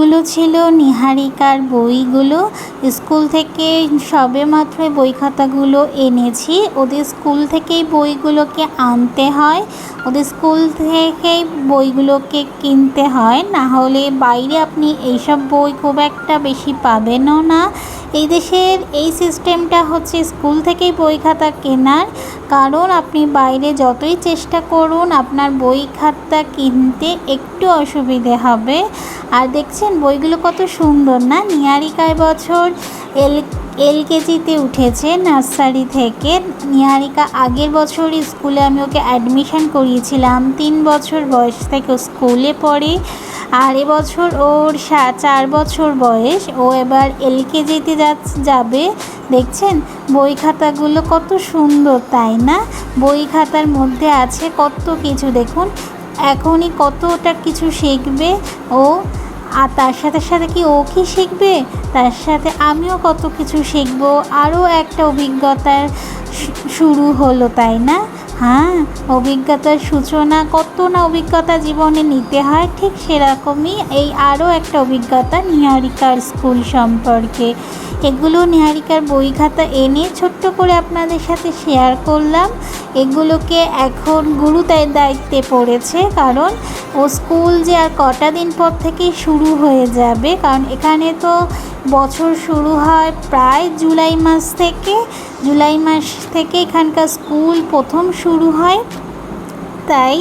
এইগুলো ছিল, নিহারিকার বইগুলো। স্কুল থেকে সবে মাত্র বই খাতাগুলো এনেছি। ওদের স্কুল থেকেই বইগুলোকে আনতে হয়। ওদের স্কুল থেকেই বইগুলোকে কিনতে হয়। না হলে বাইরে আপনি এইসব বই খুব একটা বেশি পাবেনও না। এই দেশের এই সিস্টেমটা হচ্ছে স্কুল থেকেই বই খাতা কেনার। কারণ আপনি বাইরে যতই চেষ্টা করুন আপনার বই খাতা কিনতে একটু অসুবিধে হবে। আর দেখছেন বইগুলো কত সুন্দর না? নিয়ারিকায় বছর এল এলকেজিতে উঠেছে নার্সারি থেকে। নিহারিকা, আগের বছর স্কুলে আমি ওকে অ্যাডমিশন করিয়েছিলাম। তিন বছর বয়স থেকে স্কুলে পড়ে আর এবছর ওর সা- চার বছর বয়স। ও এবার এলকেজিতে যাবে। দেখছেন, বই খাতাগুলো কত সুন্দর, তাই না? বই খাতার মধ্যে আছে কত কিছু। দেখুন, এখনই কতটা কিছু শিখবে ও আর তার সাথে সাথে কি ও কি শিখবে? তার সাথে আমিও কত কিছু শিখব। আরও একটা অভিজ্ঞতার শুরু হলো, তাই না? হ্যাঁ অভিজ্ঞতার সূচনা কত না অভিজ্ঞতা জীবনে নিতে হয়, ঠিক সেরকমই এই আরও একটা অভিজ্ঞতা নিহারিকার স্কুল সম্পর্কে। এগুলো নিহারিকার বই খাতা এনে ছোট্ট করে আপনাদের সাথে শেয়ার করলাম। এগুলোকে এখন গুরু তাই দায়িত্বে পড়েছে, কারণ ও স্কুল যে আর কটা দিন পর থেকে শুরু হয়ে যাবে, কারণ এখানে তো বছর শুরু হয় প্রায় জুলাই মাস থেকে। জুলাই মাস থেকে এখানকার স্কুল প্রথম শুরু হয়। তাই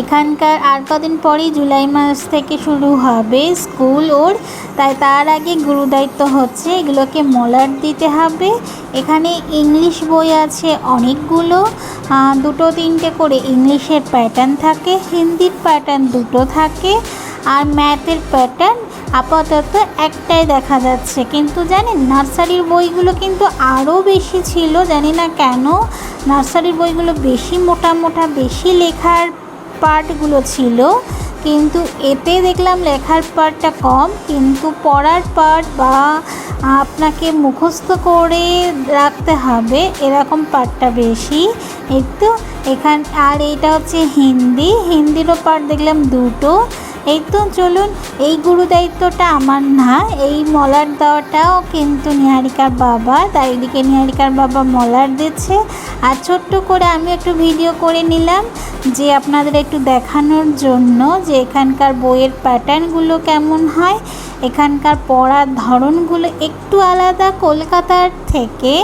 এখানকার আর কদিন পরেই জুলাই মাস থেকে শুরু হবে স্কুল ওর। তাই তার আগে গুরুদায়িত্ব হচ্ছে, এগুলোকে মলার দিতে হবে। এখানে ইংলিশ বই আছে অনেকগুলো। দুটো তিনটে করে ইংলিশের প্যাটার্ন থাকে, হিন্দির প্যাটার্ন দুটো থাকে। আর ম্যাথের প্যাটার্ন আপাতত একটাই দেখা যাচ্ছে। কিন্তু জানেন নার্সারির বইগুলো কিন্তু আরও বেশি ছিল, জানি না কেন। নার্সারির বইগুলো বেশি মোটা মোটা, বেশি লেখার পার্টগুলো ছিল। কিন্তু এতে দেখলাম লেখার পার্টটা কম, কিন্তু পড়ার পার্ট বা আপনাকে মুখস্থ করে রাখতে হবে এরকম পার্টটা বেশি। একটু এখান, আর এইটা হচ্ছে হিন্দি, হিন্দিরও পার্ট দেখলাম দুটো। এই তো চলুন, এই গুরু দায়িত্বটা আমার না, এই মলার দেওয়াটাও কিন্তু নিহারিকার বাবা। তাই এদিকে নিহারিকার বাবা মলার দিচ্ছে, আর ছোট্ট করে আমি একটু ভিডিও করে নিলাম যে আপনাদের একটু দেখানোর জন্য যে এখানকার বইয়ের প্যাটার্নগুলো কেমন হয়, এখানকার পড়ার ধরনগুলো একটু আলাদা কলকাতার থেকে।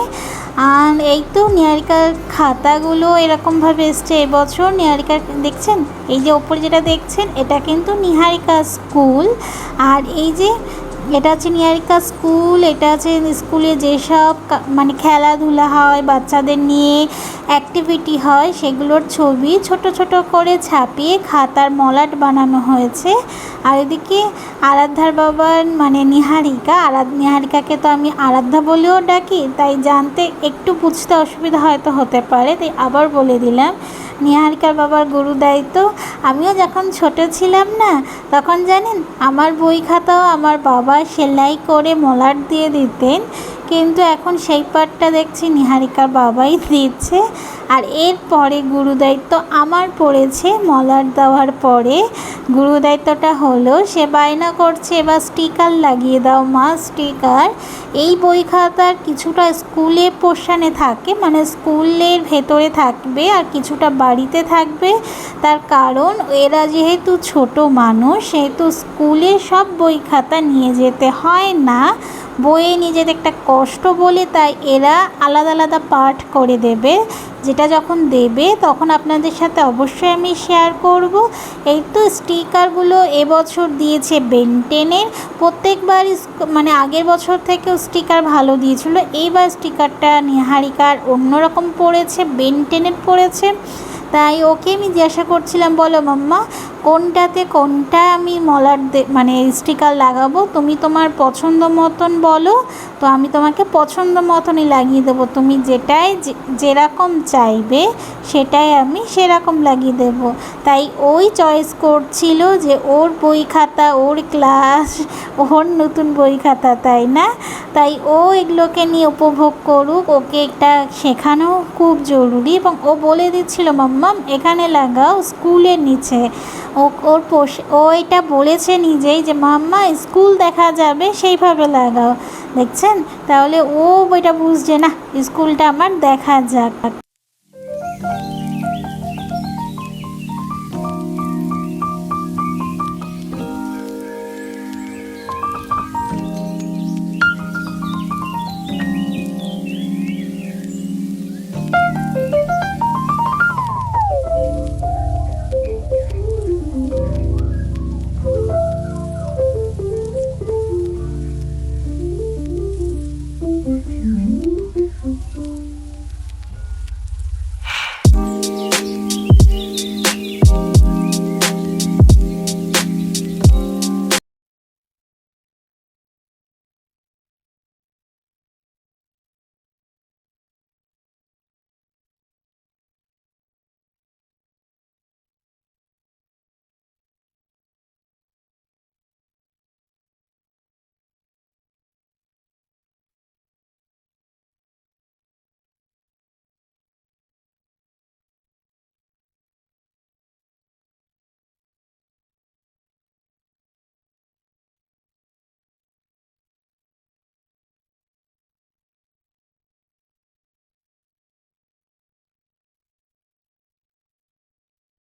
আর এই তো নিহারিকার খাতাগুলো এরকমভাবে এসছে এবছর। নিহারিকার দেখছেন? এই যে ওপরে যেটা দেখছেন, এটা কিন্তু নিহারিকা স্কুল। আর এই যে এটা হচ্ছে নিহারিকা স্কুল, এটা হচ্ছে স্কুলে যেসব মানে খেলাধুলা হয়, বাচ্চাদের নিয়ে অ্যাক্টিভিটি হয়, সেগুলোর ছবি ছোট ছোট করে ছাপিয়ে খাতার মলাট বানানো হয়েছে। আর এদিকে আরাধ্যার বাবার মানে নিহারিকা, আরাধ, নিহারিকাকে তো আমি আরাধ্যা বলেও ডাকি, তাই জানতে একটু বুঝতে অসুবিধা হয়তো হতে পারে, তাই আবার বলে দিলাম। নিহারিকার বাবার গুরু দায়িত্ব আমিও যখন ছোট ছিলাম না, তখন জানেন আমার বই খাতাও আমার বাবা সেলাই করে মলাট দিয়ে দিতেন। কিন্তু এখন সেই পাটটা দেখছি নিহারিকার বাবাই দিচ্ছে। আর এর পরে গুরুদায়িত্ব আমার পড়েছে মলার দেওয়ার পরে। গুরুদায়িত্বটা হলো, সে বায়না করছে, এবার স্টিকার লাগিয়ে দাও মা স্টিকার এই বই খাতার কিছুটা স্কুলে পোর্শানে থাকে মানে স্কুলের ভেতরে থাকবে আর কিছুটা বাড়িতে থাকবে। তার কারণ, এরা যেহেতু ছোট মানুষ, সেহেতু স্কুলে সব বই খাতা নিয়ে যেতে হয় না। বইয়ে যেতে একটা কষ্ট বলে তাই এরা আলাদা আলাদা পাঠ করে দেবে। যেটা যখন দেবে তখন আপনাদের সাথে অবশ্যই আমি শেয়ার করব। এই তো স্টিকারগুলো এবছর দিয়েছে বেনটেনের প্রত্যেকবার মানে আগের বছর থেকেও স্টিকার ভালো দিয়েছিল। এইবার স্টিকারটা নিহারিকার অন্যরকম পড়েছে বেনটেনের পড়েছে। তাই ওকে আমি জিজ্ঞাসা করছিলাম, বলো মাম্মা কোনটাতে কোনটা আমি মলার মানে স্টিকার লাগাবো? তুমি তোমার পছন্দ মতন বলো, তো আমি তোমাকে পছন্দ মতনই লাগিয়ে দেবো। তুমি যেটাই যে- যেরকম চাইবে, সেটাই আমি সেরকম লাগিয়ে দেব। তাই ওই চয়েস করছিল যে ওর বই খাতা, ওর ক্লাস ওর নতুন বই খাতা, তাই না? তাই ও এগুলোকে নিয়ে উপভোগ করুক। ওকে একটা শেখানো খুব জরুরি এবং ও বলে দিচ্ছিল, মাম্মাম, এখানে লাগাও স্কুলের নিচে। ও ওর পোষ ও এটা বলেছে নিজেই যে, মাম্মা, স্কুল দেখা যাবে, সেইভাবে লাগাও। দেখছেন? তাহলে ও এটা বুঝছে, না, স্কুলটা আমার দেখা যাক।